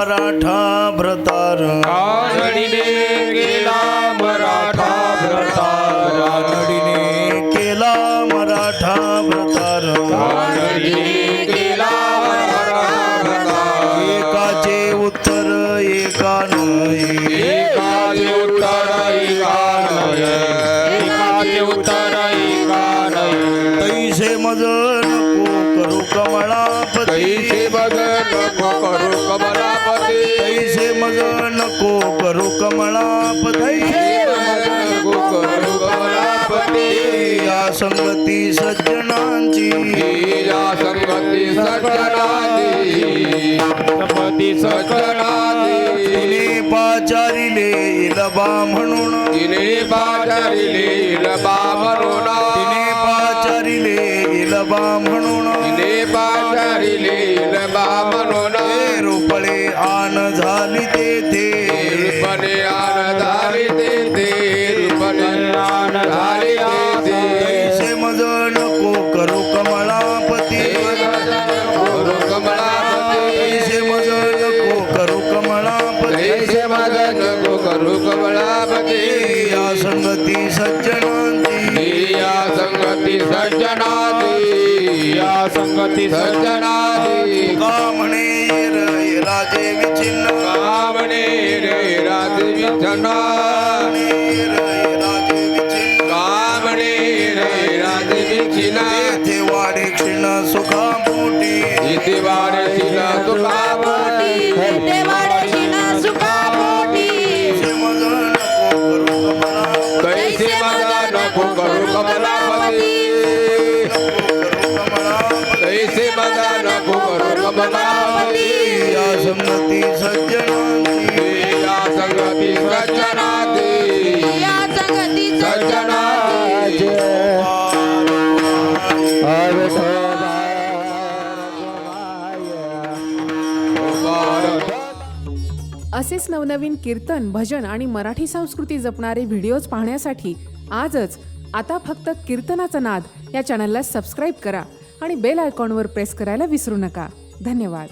मराठा भ्रतार कानडीने केला मराठा भ्रतार कानडीने केला मराठा भ्रतार कानडीने केला मराठा भ्रतार एकाचे उत्तर एकानं एकाचे उत्तर एकानय एकाचे उत्तर तैसे मज तैसे मज नको करू कमळापती नको करू या संगती सज्जनांची या संगती सज्जनांची संगती सज्जनादी तिने पाचारिले इलबा म्हणून तिने पाचारिले इलबा म्हणून. तिने पाचारिले इलबा म्हणून. रोपळे आन झाली तेथे. आनंदारी देते रूपने आनंदारी देते तैसे मज नको करू कमळापती गुरु कमलापती. तैसे मज नको करू कमळापती मदन गो करू कमलापती. या संगती सज्जनांची. या संगती संगती सज्जनादी का म्हणे रे राजे विचिन्न। कामणे राजे विचिन्न। कामणे रे विठ्ठला तेथे वाडे क्षीण सुखा पोटी इथे वारशीला तुका पोटी तैसे मज नको करू कमळापती करू कमलापती या संगती सज्जनांची या संगती सज्जनादी सज्जनादी असेच नवनवीन कीर्तन भजन आणि मराठी संस्कृती जपणारे व्हिडिओज पाहण्यासाठी आजच आता फक्त कीर्तनाचा नाद या चॅनलला सबस्क्राईब करा आणि बेल आयकॉनवर प्रेस करायला विसरू नका. धन्यवाद.